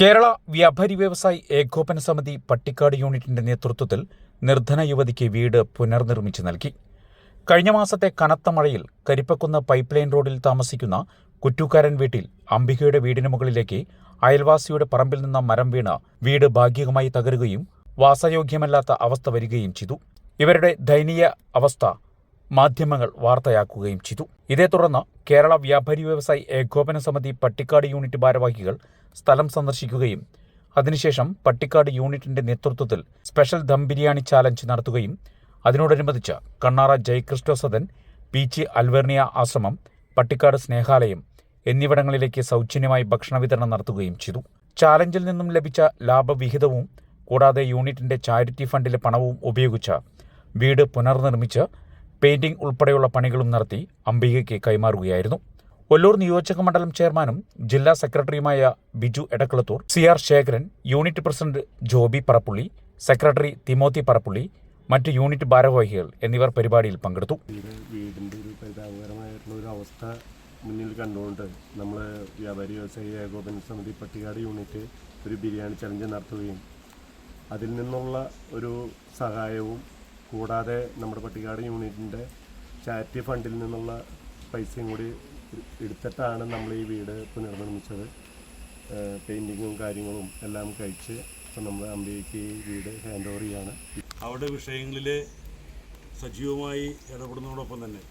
കേരള വ്യാപാരി വ്യവസായി ഏകോപന സമിതി പട്ടിക്കാട് യൂണിറ്റിന്റെ നേതൃത്വത്തിൽ നിർധന യുവതിക്ക് വീട് പുനർനിർമ്മിച്ചു നൽകി. കഴിഞ്ഞ മാസത്തെ കനത്ത മഴയിൽ കരിപ്പക്കുന്ന് പൈപ്പ് ലൈൻ റോഡിൽ താമസിക്കുന്ന കുറ്റൂക്കാരൻ വീട്ടിൽ അംബികയുടെ വീടിന് മുകളിലേക്ക് അയൽവാസിയുടെ പറമ്പിൽ നിന്ന മരം വീണ് വീട് ഭാഗികമായി തകരുകയും വാസയോഗ്യമല്ലാത്ത അവസ്ഥ വരികയും ചെയ്തു. ഇവരുടെ ദയനീയ അവസ്ഥ മാധ്യമങ്ങൾ വാർത്തയാക്കുകയും ചെയ്തു. ഇതേ തുടർന്ന് കേരള വ്യാപാരി വ്യവസായി ഏകോപന സമിതി പട്ടിക്കാട് യൂണിറ്റ് ഭാരവാഹികൾ സ്ഥലം സന്ദർശിക്കുകയും അതിനുശേഷം പട്ടിക്കാട് യൂണിറ്റിന്റെ നേതൃത്വത്തിൽ സ്പെഷ്യൽ ദം ബിരിയാണി ചാലഞ്ച് നടത്തുകയും അതിനോടനുബന്ധിച്ച് കണ്ണാറ ജയക്രിസ്റ്റോ സദൻ പീച്ചി അൽവേർണിയ ആശ്രമം പട്ടിക്കാട് സ്നേഹാലയം എന്നിവിടങ്ങളിലേക്ക് സൗജന്യമായി ഭക്ഷണ വിതരണം നടത്തുകയും ചെയ്തു. ചാലഞ്ചിൽ നിന്നും ലഭിച്ച ലാഭവിഹിതവും കൂടാതെ യൂണിറ്റിന്റെ ചാരിറ്റി ഫണ്ടിലെ പണവും ഉപയോഗിച്ച് വീട് പുനർനിർമ്മിച്ച് പെയിന്റിംഗ് ഉൾപ്പെടെയുള്ള പണികളും നടത്തി അംബികയ്ക്ക് കൈമാറുകയായിരുന്നു. ഒല്ലൂർ നിയോജക മണ്ഡലം ചെയർമാനും ജില്ലാ സെക്രട്ടറിയുമായ Biju Edakkulathur C R Sekharan unit president Joby Parappully secretary Timothy Parappully മറ്റ് യൂണിറ്റ് ഭാരവാഹികൾ എന്നിവർ പരിപാടിയിൽ പങ്കെടുത്തു. ഒരു അവസ്ഥ മുന്നിൽ കണ്ടുകൊണ്ട് നമ്മൾ വ്യാപാരി വ്യവസായി ഏകോപന സമിതി പട്ടികാട് യൂണിറ്റ് ഒരു ബിരിയാണി ചലഞ്ച് നടത്തുകയും അതിൽ നിന്നുള്ള ഒരു സഹായവും കൂടാതെ നമ്മുടെ പട്ടികാട് യൂണിറ്റിന്റെ ചാരിറ്റി ഫണ്ടിൽ നിന്നുള്ള പൈസയും കൂടി എടുത്തിട്ടാണ് നമ്മൾ ഈ വീട് പുനർനിർമ്മിച്ചത്. പെയിന്റിങ്ങും കാര്യങ്ങളും എല്ലാം കഴിച്ച് ഇപ്പം നമ്മൾ അമ്പേക്ക് ഈ വീട് ഹാൻഡ് ഓവർ ചെയ്യാണ്. അവരുടെ വിഷയങ്ങളിൽ സജീവമായി ഇടപെടുന്നതോടൊപ്പം തന്നെ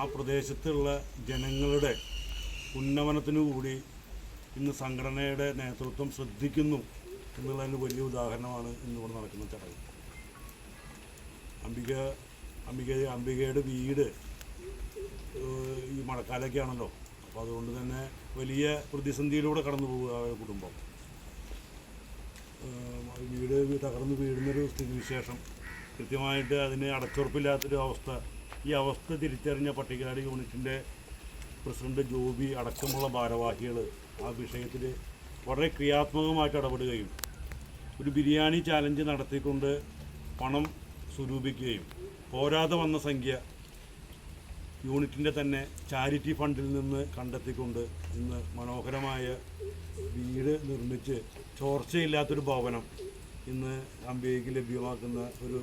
ആ പ്രദേശത്തുള്ള ജനങ്ങളുടെ ഉന്നമനത്തിനു കൂടി ഇന്ന് സംഘടനയുടെ നേതൃത്വം ശ്രദ്ധിക്കുന്നു എന്നുള്ളതിന് വലിയ ഉദാഹരണമാണ് ഇന്നിവിടെ നടക്കുന്ന ചടങ്ങ്. അംബിക അംബിക അംബികയുടെ വീട് ഈ മഴക്കാലമൊക്കെ ആണല്ലോ അപ്പോൾ അതുകൊണ്ട് തന്നെ വലിയ പ്രതിസന്ധിയിലൂടെ കടന്നു പോകുക ആ കുടുംബം. വീട് തകർന്ന് വീഴുന്നൊരു സ്ഥിതിവിശേഷം കൃത്യമായിട്ട് അതിന് അടച്ചുറപ്പില്ലാത്തൊരു അവസ്ഥ. ഈ അവസ്ഥ തിരിച്ചറിഞ്ഞ പട്ടികജാതി യൂണിറ്റിന്റെ പ്രസിഡന്റ് ജോബി അടക്കമുള്ള ഭാരവാഹികൾ ആ വിഷയത്തിൽ വളരെ ക്രിയാത്മകമായിട്ട് ഇടപെടുകയും ഒരു ബിരിയാണി ചാലഞ്ച് നടത്തിക്കൊണ്ട് പണം സ്വരൂപിക്കുകയും പോരാതെ വന്ന സംഖ്യ യൂണിറ്റിന്റെ തന്നെ ചാരിറ്റി ഫണ്ടിൽ നിന്ന് കണ്ടെത്തിക്കൊണ്ട് ഇന്ന് മനോഹരമായ വീട് നിർമ്മിച്ച് ചോർച്ചയില്ലാത്തൊരു ഭവനം ഇന്ന് അമ്പേക്ക് ലഭ്യമാക്കുന്ന ഒരു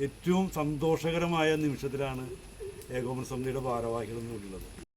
ഏറ്റവും സന്തോഷകരമായ നിമിഷത്തിലാണ് ഏകോപന സമിതിയുടെ ഭാരവാഹികൾ എന്നുള്ളത്